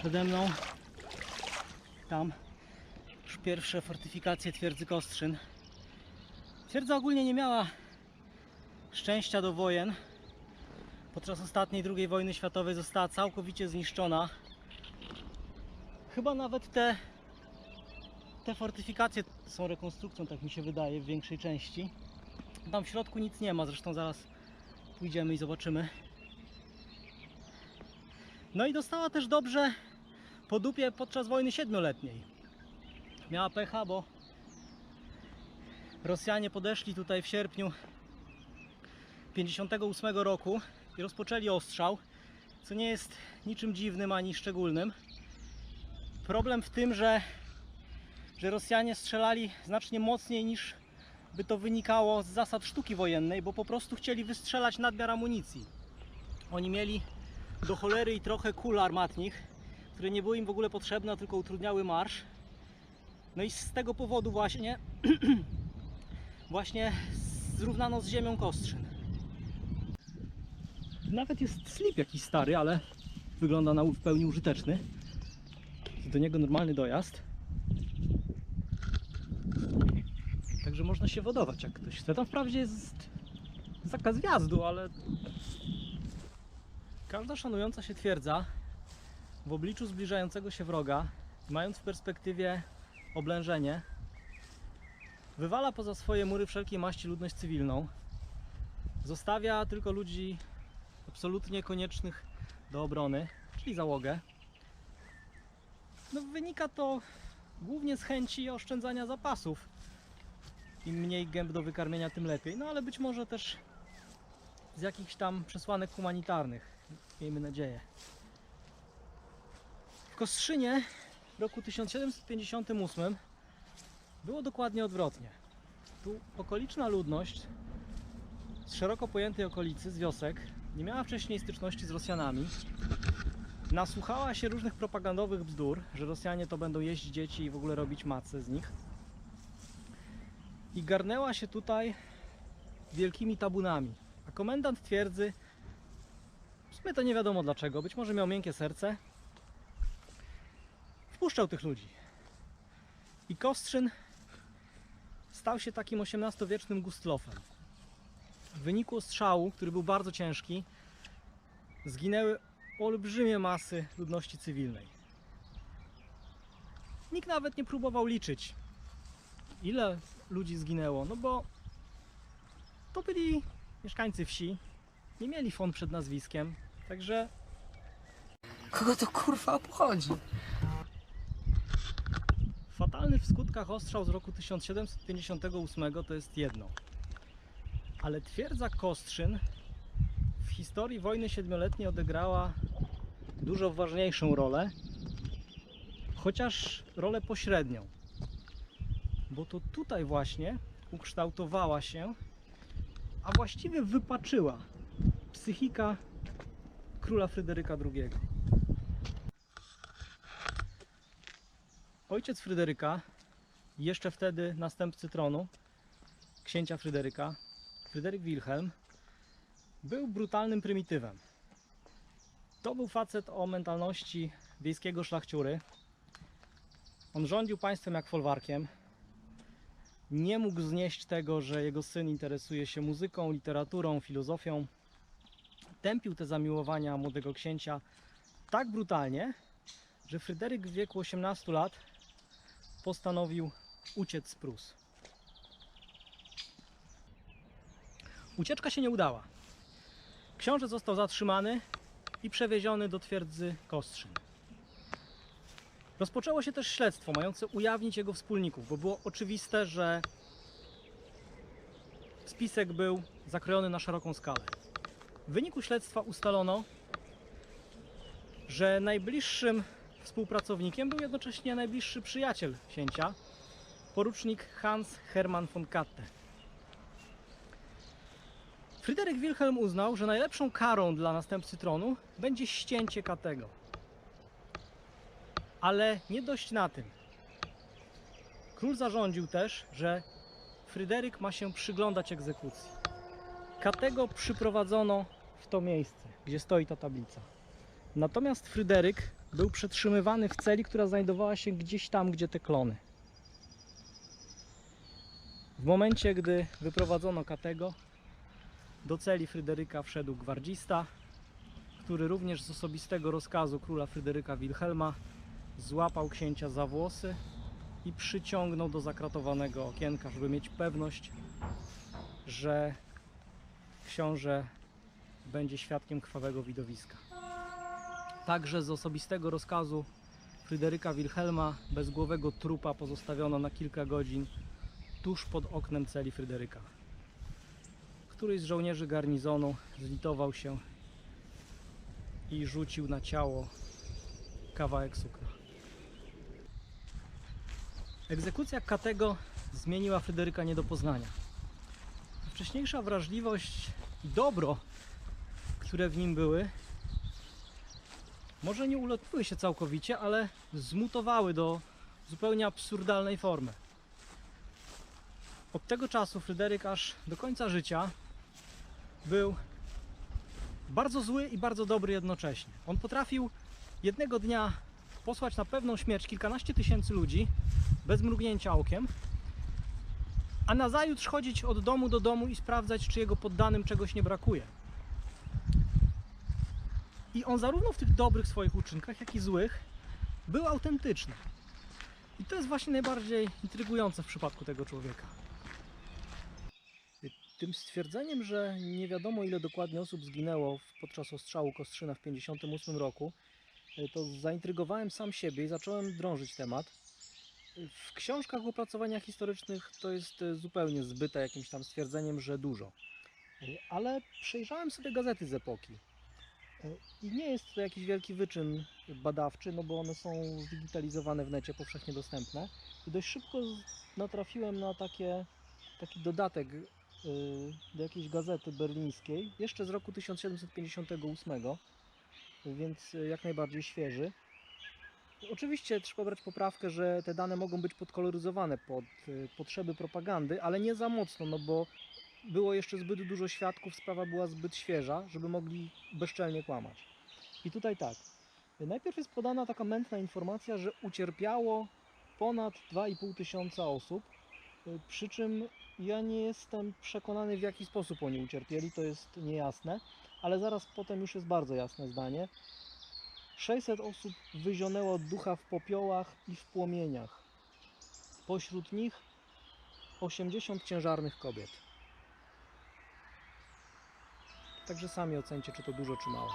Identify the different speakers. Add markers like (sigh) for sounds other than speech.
Speaker 1: Przede mną tam już pierwsze fortyfikacje twierdzy Kostrzyn. Twierdza ogólnie nie miała szczęścia do wojen. Podczas ostatniej II wojny światowej została całkowicie zniszczona. Chyba nawet te, te fortyfikacje są rekonstrukcją, tak mi się wydaje, w większej części. Tam w środku nic nie ma, zresztą zaraz pójdziemy i zobaczymy. No i dostała też dobrze po dupie podczas wojny siedmioletniej. Miała pecha, bo Rosjanie podeszli tutaj w sierpniu 58 roku i rozpoczęli ostrzał, co nie jest niczym dziwnym ani szczególnym. Problem w tym, że, że Rosjanie strzelali znacznie mocniej niż by to wynikało z zasad sztuki wojennej, bo po prostu chcieli wystrzelać nadmiar amunicji. Oni mieli do cholery i trochę kul armatnich, które nie były im w ogóle potrzebne, a tylko utrudniały marsz. No i z tego powodu właśnie (clears throat) właśnie zrównano z ziemią Kostrzyn. Nawet jest slip jakiś stary, ale wygląda na w pełni użyteczny. Do niego normalny dojazd. Także można się wodować jak ktoś chce. Tam wprawdzie jest zakaz wjazdu, ale każda szanująca się twierdza w obliczu zbliżającego się wroga, mając w perspektywie oblężenie, wywala poza swoje mury wszelkiej maści ludność cywilną, zostawia tylko ludzi absolutnie koniecznych do obrony, czyli załogę. No, wynika to głównie z chęci oszczędzania zapasów. Im mniej gęb do wykarmienia, tym lepiej. No ale być może też z jakichś tam przesłanek humanitarnych. Miejmy nadzieję. Kostrzynie w roku 1758 było dokładnie odwrotnie. Tu okoliczna ludność z szeroko pojętej okolicy, z wiosek, nie miała wcześniej styczności z Rosjanami. Nasłuchała się różnych propagandowych bzdur, że Rosjanie to będą jeść dzieci i w ogóle robić macę z nich. I garnęła się tutaj wielkimi tabunami. A komendant twierdzy, w sumie to nie wiadomo dlaczego, być może miał miękkie serce, wpuszczał tych ludzi. I Kostrzyn stał się takim XVIII-wiecznym Gustlofem. W wyniku strzału, który był bardzo ciężki, zginęły olbrzymie masy ludności cywilnej. Nikt nawet nie próbował liczyć, ile ludzi zginęło, no bo to byli mieszkańcy wsi, nie mieli fon przed nazwiskiem, także
Speaker 2: Kogo to kurwa obchodzi?
Speaker 1: Fatalny w skutkach ostrzał z roku 1758 to jest jedno. Ale twierdza Kostrzyn w historii wojny siedmioletniej odegrała dużo ważniejszą rolę, chociaż rolę pośrednią. Bo to tutaj właśnie ukształtowała się, a właściwie wypaczyła psychika króla Fryderyka II. Ojciec Fryderyka, jeszcze wtedy następcy tronu, księcia Fryderyka, Fryderyk Wilhelm, był brutalnym prymitywem. To był facet o mentalności wiejskiego szlachciury. On rządził państwem jak folwarkiem. Nie mógł znieść tego, że jego syn interesuje się muzyką, literaturą, filozofią. Tępił te zamiłowania młodego księcia tak brutalnie, że Fryderyk w wieku 18 lat postanowił uciec z Prus. Ucieczka się nie udała. Książę został zatrzymany i przewieziony do twierdzy Kostrzyn. Rozpoczęło się też śledztwo mające ujawnić jego wspólników, bo było oczywiste, że spisek był zakrojony na szeroką skalę. W wyniku śledztwa ustalono, że najbliższym współpracownikiem był jednocześnie najbliższy przyjaciel księcia, porucznik Hans Hermann von Katte. Fryderyk Wilhelm uznał, że najlepszą karą dla następcy tronu będzie ścięcie Katego. Ale nie dość na tym. Król zarządził też, że Fryderyk ma się przyglądać egzekucji. Katego przyprowadzono w to miejsce, gdzie stoi ta tablica. Natomiast Fryderyk był przetrzymywany w celi, która znajdowała się gdzieś tam, gdzie te klony. W momencie, gdy wyprowadzono Katego, do celi Fryderyka wszedł gwardzista, który również z osobistego rozkazu króla Fryderyka Wilhelma złapał księcia za włosy i przyciągnął do zakratowanego okienka, żeby mieć pewność, że książę będzie świadkiem krwawego widowiska. Także z osobistego rozkazu Fryderyka Wilhelma bezgłowego trupa pozostawiono na kilka godzin tuż pod oknem celi Fryderyka. Któryś z żołnierzy garnizonu zlitował się i rzucił na ciało kawałek sukna. Egzekucja Katego zmieniła Fryderyka nie do poznania. Wcześniejsza wrażliwość i dobro, które w nim były, może nie ulotniły się całkowicie, ale zmutowały do zupełnie absurdalnej formy. Od tego czasu Fryderyk aż do końca życia był bardzo zły i bardzo dobry jednocześnie. On potrafił jednego dnia posłać na pewną śmierć kilkanaście tysięcy ludzi bez mrugnięcia okiem, a nazajutrz chodzić od domu do domu i sprawdzać, czy jego poddanym czegoś nie brakuje. I on zarówno w tych dobrych swoich uczynkach, jak i złych był autentyczny. I to jest właśnie najbardziej intrygujące w przypadku tego człowieka. Tym stwierdzeniem, że nie wiadomo ile dokładnie osób zginęło podczas ostrzału Kostrzyna w 1958 roku, to zaintrygowałem sam siebie i zacząłem drążyć temat. W książkach opracowaniach historycznych to jest zupełnie zbyte jakimś tam stwierdzeniem, że dużo. Ale przejrzałem sobie gazety z epoki. Y, I nie jest to jakiś wielki wyczyn badawczy, no bo one są zdigitalizowane w necie, powszechnie dostępne. I dość szybko natrafiłem na takie, taki dodatek y, do jakiejś gazety berlińskiej, jeszcze z roku 1758, więc y, jak najbardziej świeży. Oczywiście trzeba brać poprawkę, że te dane mogą być podkoloryzowane pod y, potrzeby propagandy, ale nie za mocno, no bo było jeszcze zbyt dużo świadków, sprawa była zbyt świeża, żeby mogli bezczelnie kłamać. I tutaj tak. Najpierw jest podana taka mętna informacja, że ucierpiało ponad 2,5 tysiąca osób, y, przy czym ja nie jestem przekonany w jaki sposób oni ucierpieli, to jest niejasne, ale zaraz potem już jest bardzo jasne zdanie. 600 osób wyzionęło ducha w popiołach i w płomieniach. Pośród nich 80 ciężarnych kobiet. Także sami ocencie, czy to dużo, czy mało.